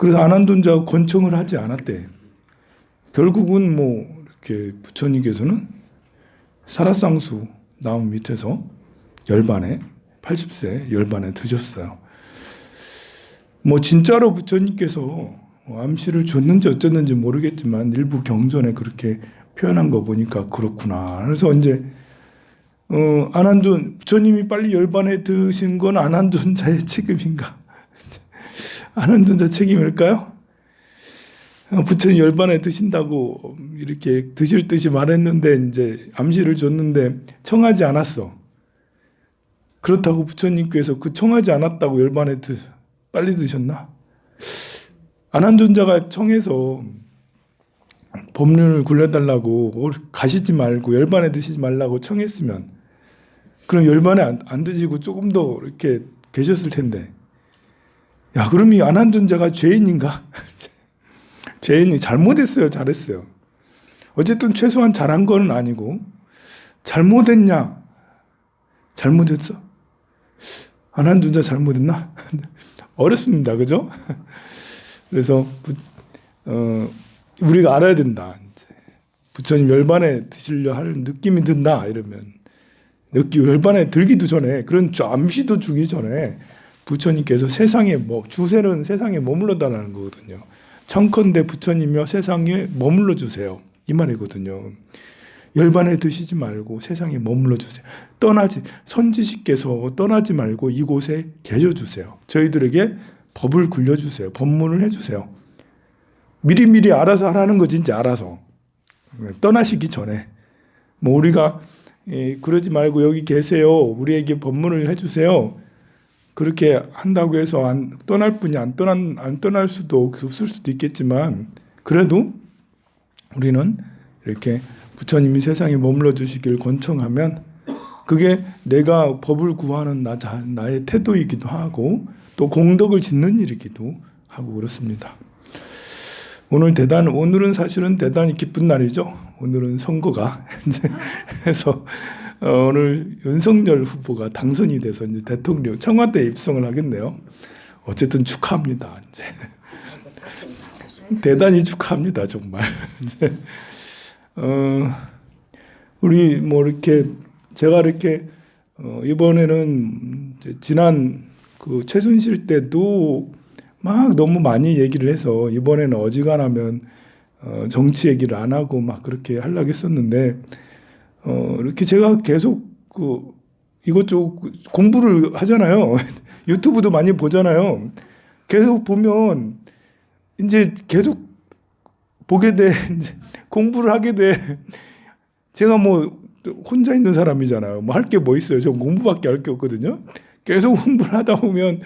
그래서 안한돈 자가 권청을 하지 않았대. 결국은 뭐 이렇게 부처님께서는 사라쌍수 나무 밑에서 열반에 80세 열반에 드셨어요. 뭐 진짜로 부처님께서 뭐 암시를 줬는지 어쨌는지 모르겠지만 일부 경전에 그렇게 표현한 거 보니까 그렇구나. 그래서 이제 어, 안한돈 부처님이 빨리 열반에 드신 건 안한돈 자의 책임인가? 안한돈자 책임일까요? 어, 부처님 열반에 드신다고 이렇게 드실 듯이 말했는데 이제 암시를 줬는데 청하지 않았어. 그렇다고 부처님께서 그 청하지 않았다고 열반에 드, 빨리 드셨나? 안한존자가 청해서 법륜을 굴려달라고 가시지 말고 열반에 드시지 말라고 청했으면 그럼 열반에 안, 안 드시고 조금 더 이렇게 계셨을 텐데 야 그럼 이 안한존자가 죄인인가? 죄인이 잘못했어요 잘했어요 어쨌든 최소한 잘한 거는 아니고 잘못했냐 잘못했어 안한존자 잘못했나 어렵습니다 그죠? 그래서 부, 어, 우리가 알아야 된다. 부처님 열반에 드시려 할 느낌이 든다 이러면 열반에 들기도 전에 그런 암시도 주기 전에 부처님께서 세상에 뭐 주세는 세상에 머물러다라는 거거든요. 청컨대 부처님이여 세상에 머물러 주세요 이 말이거든요. 열반에 드시지 말고 세상에 머물러 주세요. 떠나지 선지식께서 떠나지 말고 이곳에 계셔 주세요. 저희들에게 법을 굴려 주세요. 법문을 해 주세요. 미리미리 알아서 하라는 거지, 이제 알아서. 떠나시기 전에. 뭐, 우리가, 예, 그러지 말고 여기 계세요. 우리에게 법문을 해 주세요. 그렇게 한다고 해서 안, 떠날 분이 안, 떠난, 안 떠날 수도 없을 수도 있겠지만, 그래도 우리는 이렇게 부처님이 세상에 머물러 주시길 권청하면, 그게 내가 법을 구하는 나, 자, 나의 태도이기도 하고, 또 공덕을 짓는 일이기도 하고 그렇습니다. 오늘 대단 오늘은 사실은 대단히 기쁜 날이죠. 오늘은 선거가 해서 어, 오늘 윤석열 후보가 당선이 돼서 이제 대통령 청와대 입성을 하겠네요. 어쨌든 축하합니다. 이제 대단히 축하합니다. 정말. 어, 우리 뭐 이렇게 제가 이렇게 어, 이번에는 지난 그 최순실 때도 막 너무 많이 얘기를 해서 이번에는 어지간하면 어 정치 얘기를 안 하고 막 그렇게 하려고 했었는데 어 이렇게 제가 계속 그 이것저것 공부를 하잖아요. 유튜브도 많이 보잖아요. 계속 보면 이제 계속 보게 돼. 공부를 하게 돼. 제가 뭐 혼자 있는 사람이잖아요. 뭐 할 게 뭐 있어요. 저 공부밖에 할 게 없거든요. 계속 공부를 하다 보면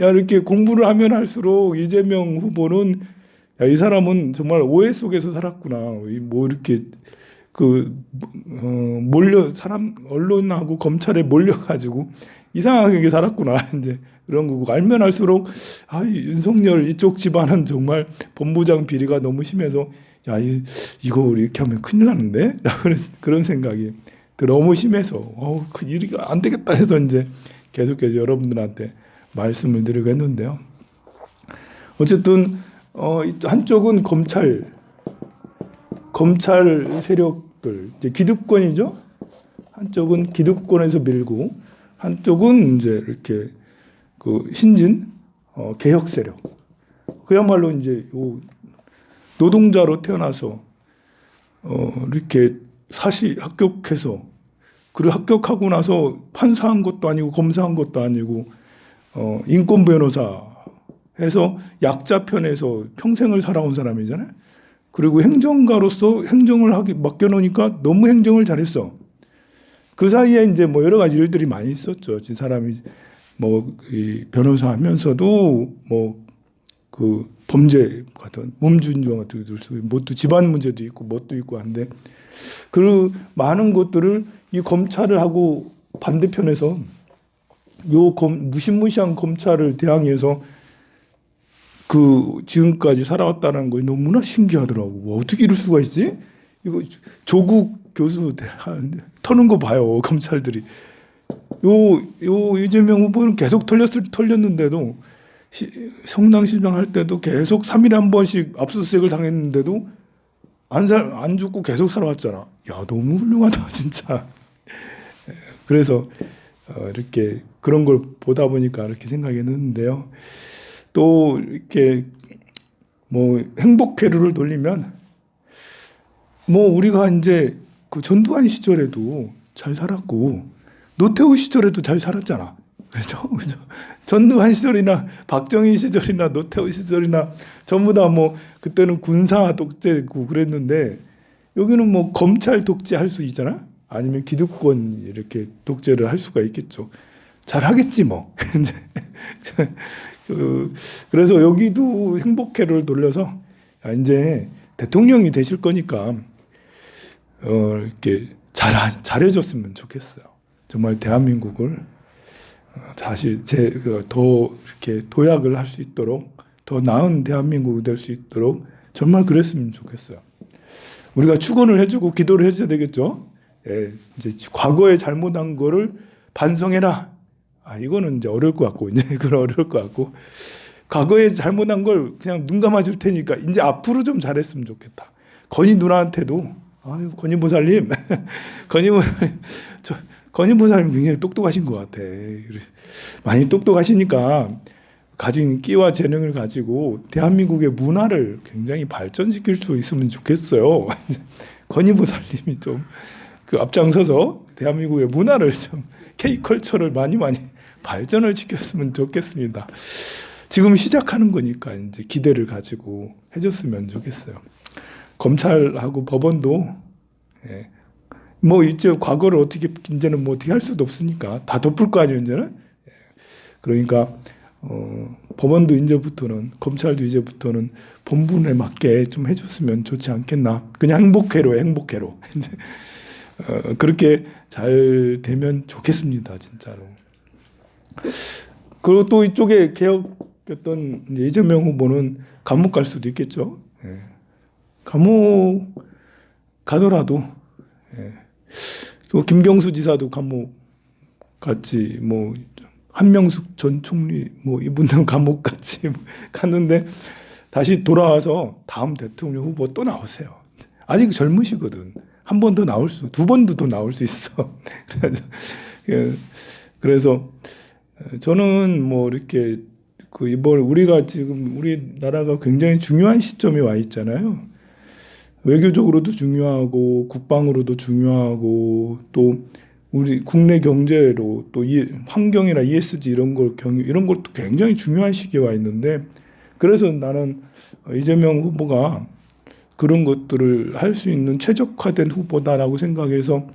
야 이렇게 공부를 하면 할수록 이재명 후보는 야 이 사람은 정말 오해 속에서 살았구나. 뭐 이렇게 그 어, 몰려 사람 언론하고 검찰에 몰려 가지고 이상하게 살았구나. 이제 그런 거고 알면 할수록 아 윤석열 이쪽 집안은 정말 본부장 비리가 너무 심해서 야 이, 이거 이렇게 하면 큰일 나는데 그런 그런 생각이 너무 심해서 어, 그 일이 안 되겠다 해서 이제 계속해서 여러분들한테 말씀을 드리고 했는데요. 어쨌든 어, 한쪽은 검찰 검찰 세력 들 이제 기득권이죠. 한쪽은 기득권에서 밀고 한쪽은 이제 이렇게 그 신진 어, 개혁 세력. 그야말로 이제 요 노동자로 태어나서 어, 이렇게 사시 합격해서 그리고 합격하고 나서 판사한 것도 아니고 검사한 것도 아니고 어, 인권 변호사 해서 약자 편에서 평생을 살아온 사람이잖아요. 그리고 행정가로서 행정을 하기 맡겨놓으니까 너무 행정을 잘했어. 그 사이에 이제 뭐 여러 가지 일들이 많이 있었죠. 진 사람이 뭐 이 변호사 하면서도 뭐 그 범죄 같은 몸준종 같은 것들, 뭣도 집안 문제도 있고 뭣도 있고 한데 그 많은 것들을 이 검찰을 하고 반대편에서 요 검, 무시무시한 검찰을 대항해서 그 지금까지 살아왔다는 거 너무나 신기하더라고. 와, 어떻게 이럴 수가 있지? 이거 조국 교수 터는 거 봐요 검찰들이. 요, 요 이재명 후보는 계속 털렸을 털렸는데도 시- 성당시장 할 때도 계속 3일에 한 번씩 압수수색을 당했는데도 안, 살, 안 죽고 계속 살아왔잖아. 야, 너무 훌륭하다, 진짜. 예, 그래서 어, 이렇게 그런 걸 보다 보니까 이렇게 생각했는데요. 또 이렇게 뭐 행복회로를 돌리면 뭐 우리가 이제 그 전두환 시절에도 잘 살았고 노태우 시절에도 잘 살았잖아. 그죠? 그죠? 전두환 시절이나 박정희 시절이나 노태우 시절이나 전부 다 뭐 그때는 군사 독재고 그랬는데 여기는 뭐 검찰 독재할 수 있잖아. 아니면 기득권 이렇게 독재를 할 수가 있겠죠. 잘 하겠지 뭐. 그 그래서 여기도 행복회를 돌려서 아, 이제 대통령이 되실 거니까 어 이렇게 잘 잘해줬으면 좋겠어요. 정말 대한민국을 어, 다시 제더 이렇게 도약을 할 수 있도록 더 나은 대한민국이 될 수 있도록 정말 그랬으면 좋겠어요. 우리가 축원을 해주고 기도를 해줘야 되겠죠. 예, 이제 과거에 잘못한 거를 반성해라. 아 이거는 이제 어려울 것 같고 이제 그건 어려울 것 같고 과거에 잘못한 걸 그냥 눈 감아줄 테니까 이제 앞으로 좀 잘했으면 좋겠다. 건희 누나한테도 아유 건희 보살님, 건희 보살님, 저 건희 보살님 굉장히 똑똑하신 것 같아. 많이 똑똑하시니까 가진 끼와 재능을 가지고 대한민국의 문화를 굉장히 발전시킬 수 있으면 좋겠어요. 건희 보살님이 좀 그 앞장서서 대한민국의 문화를 좀 K컬처를 많이 많이 발전을 시켰으면 좋겠습니다. 지금 시작하는 거니까 이제 기대를 가지고 해줬으면 좋겠어요. 검찰하고 법원도 예. 뭐 이제 과거를 어떻게 이제는 뭐 어떻게 할 수도 없으니까 다 덮을 거 아니에요 이제는. 예. 그러니까 어, 법원도 이제부터는 검찰도 이제부터는 본분에 맞게 좀 해줬으면 좋지 않겠나. 그냥 행복회로 행복회로 이제 어, 그렇게 잘 되면 좋겠습니다 진짜로. 그리고 또 이쪽에 개혁했던 이재명 후보는 감옥 갈 수도 있겠죠. 예. 감옥 가더라도 예. 또 김경수 지사도 감옥 갔지 뭐 한명숙 전 총리 뭐 이분들은 감옥 갔지 뭐 갔는데 다시 돌아와서 다음 대통령 후보 또 나오세요. 아직 젊으시거든. 한 번 더 나올 수, 두 번도 더 나올 수 있어. 그래서, 예, 그래서 저는 뭐 이렇게 그 이번 우리가 지금 우리나라가 굉장히 중요한 시점에 와 있잖아요. 외교적으로도 중요하고 국방으로도 중요하고 또 우리 국내 경제로 또 이, 환경이나 ESG 이런 걸 경유 이런 것도 굉장히 중요한 시기에 와 있는데 그래서 나는 이재명 후보가 그런 것들을 할 수 있는 최적화된 후보다라고 생각해서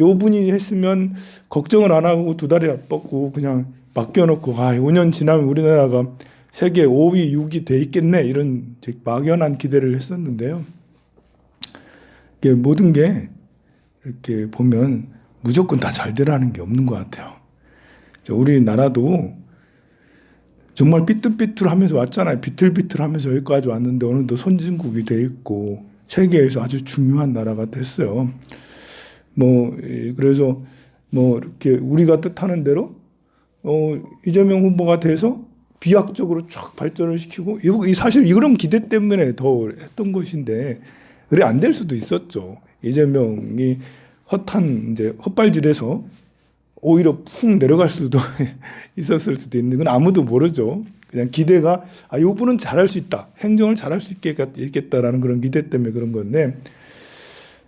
요 분이 했으면 걱정을 안 하고 두 다리 뻗고 그냥 맡겨놓고 아 5년 지나면 우리나라가 세계 5위, 6위 돼 있겠네 이런 제 막연한 기대를 했었는데요. 이게 모든 게 이렇게 보면 무조건 다 잘 되라는 게 없는 것 같아요. 우리나라도 정말 삐뚤삐뚤하면서 왔잖아요. 비틀비틀하면서 여기까지 왔는데 어느덧 선진국이 돼 있고 세계에서 아주 중요한 나라가 됐어요. 뭐 예, 그래서 뭐 이렇게 우리가 뜻하는 대로 어 이재명 후보가 돼서 비약적으로 쫙 발전을 시키고 이 사실 이런 기대 때문에 더 했던 것인데 그래 안 될 수도 있었죠. 이재명이 헛한 이제 헛발질해서 오히려 푹 내려갈 수도 있었을 수도 있는 건 아무도 모르죠. 그냥 기대가 아 요분은 잘할 수 있다. 행정을 잘할 수 있겠다라는 그런 기대 때문에 그런 건데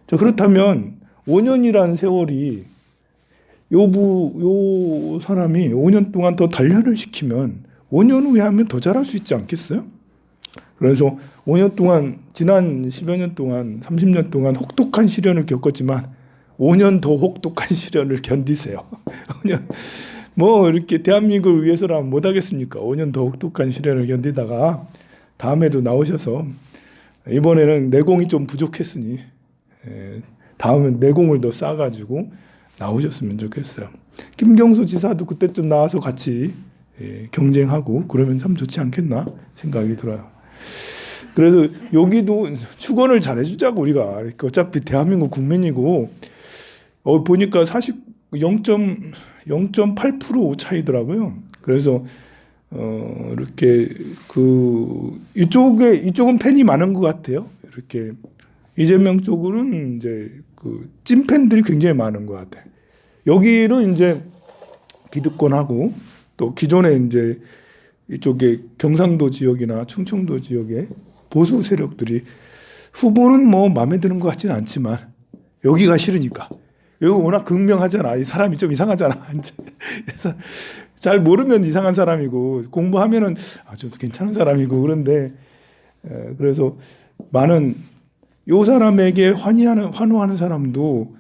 자 그렇다면 5년이라는 세월이 요부 요 사람이 5년 동안 더 단련을 시키면 5년 후에 하면 더 잘할 수 있지 않겠어요? 그래서 5년 동안 지난 10여 년 동안 30년 동안 혹독한 시련을 겪었지만 5년 더 혹독한 시련을 견디세요. 5년 뭐 이렇게 대한민국을 위해서라면 못 하겠습니까? 5년 더 혹독한 시련을 견디다가 다음에도 나오셔서 이번에는 내공이 좀 부족했으니 에, 다음엔 내공을 더 쌓아가지고 나오셨으면 좋겠어요. 김경수 지사도 그때쯤 나와서 같이 예, 경쟁하고 그러면 참 좋지 않겠나 생각이 들어요. 그래서 여기도 축원을 잘해주자고 우리가 어차피 대한민국 국민이고 어, 보니까 40 0.0.8% 차이더라고요. 그래서 어 이렇게 그 이쪽에 이쪽은 팬이 많은 것 같아요. 이렇게 이재명 쪽으로는 이제 그 찐팬들이 굉장히 많은 것 같아요. 여기는 이제 기득권하고 또 기존에 이제 이쪽에 경상도 지역이나 충청도 지역에 보수 세력들이 후보는 뭐 마음에 드는 것 같지는 않지만 여기가 싫으니까. 여기 워낙 극명하잖아. 이 사람이 좀 이상하잖아. 그래서 잘 모르면 이상한 사람이고 공부하면은 아주 괜찮은 사람이고 그런데 에, 그래서 많은 요 사람에게 환희하는 환호하는 사람도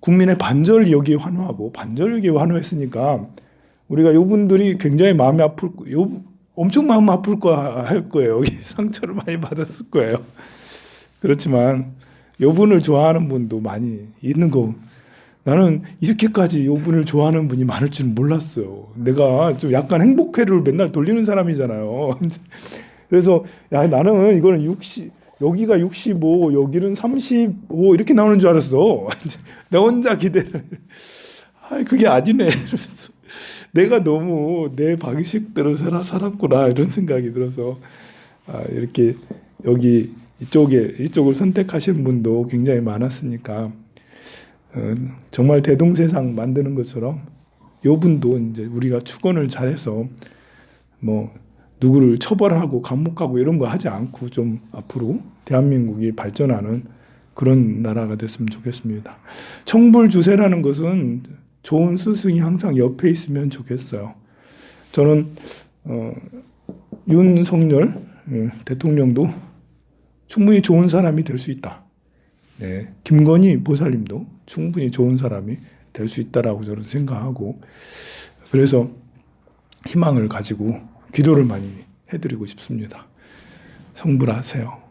국민의 반절 여기에 환호하고 반절 여기에 환호했으니까 우리가 요분들이 굉장히 마음이 아플 거- 요 엄청 마음 아플 거 할 거예요. 상처를 많이 받았을 거예요. 그렇지만 요분을 좋아하는 분도 많이 있는 거. 나는 이렇게까지 요분을 좋아하는 분이 많을 줄 몰랐어요. 내가 좀 약간 행복회를 맨날 돌리는 사람이잖아요. 그래서 야 나는 이거는 60 여기가 65 여기는 35 이렇게 나오는 줄 알았어. 내 혼자 기대를. 아 그게 아니네. 내가 너무 내 방식대로 살아 살았구나 이런 생각이 들어서 아, 이렇게 여기 이쪽에 이쪽을 선택하신 분도 굉장히 많았으니까 어, 정말 대동세상 만드는 것처럼 요 분도 이제 우리가 축원을 잘해서 뭐 누구를 처벌하고 감옥 가고 이런 거 하지 않고 좀 앞으로 대한민국이 발전하는 그런 나라가 됐으면 좋겠습니다. 청불 주세라는 것은 좋은 스승이 항상 옆에 있으면 좋겠어요. 저는 어, 윤석열 예, 대통령도 충분히 좋은 사람이 될 수 있다. 네, 김건희 보살님도 충분히 좋은 사람이 될 수 있다라고 저는 생각하고 그래서 희망을 가지고 기도를 많이 해드리고 싶습니다. 성불하세요.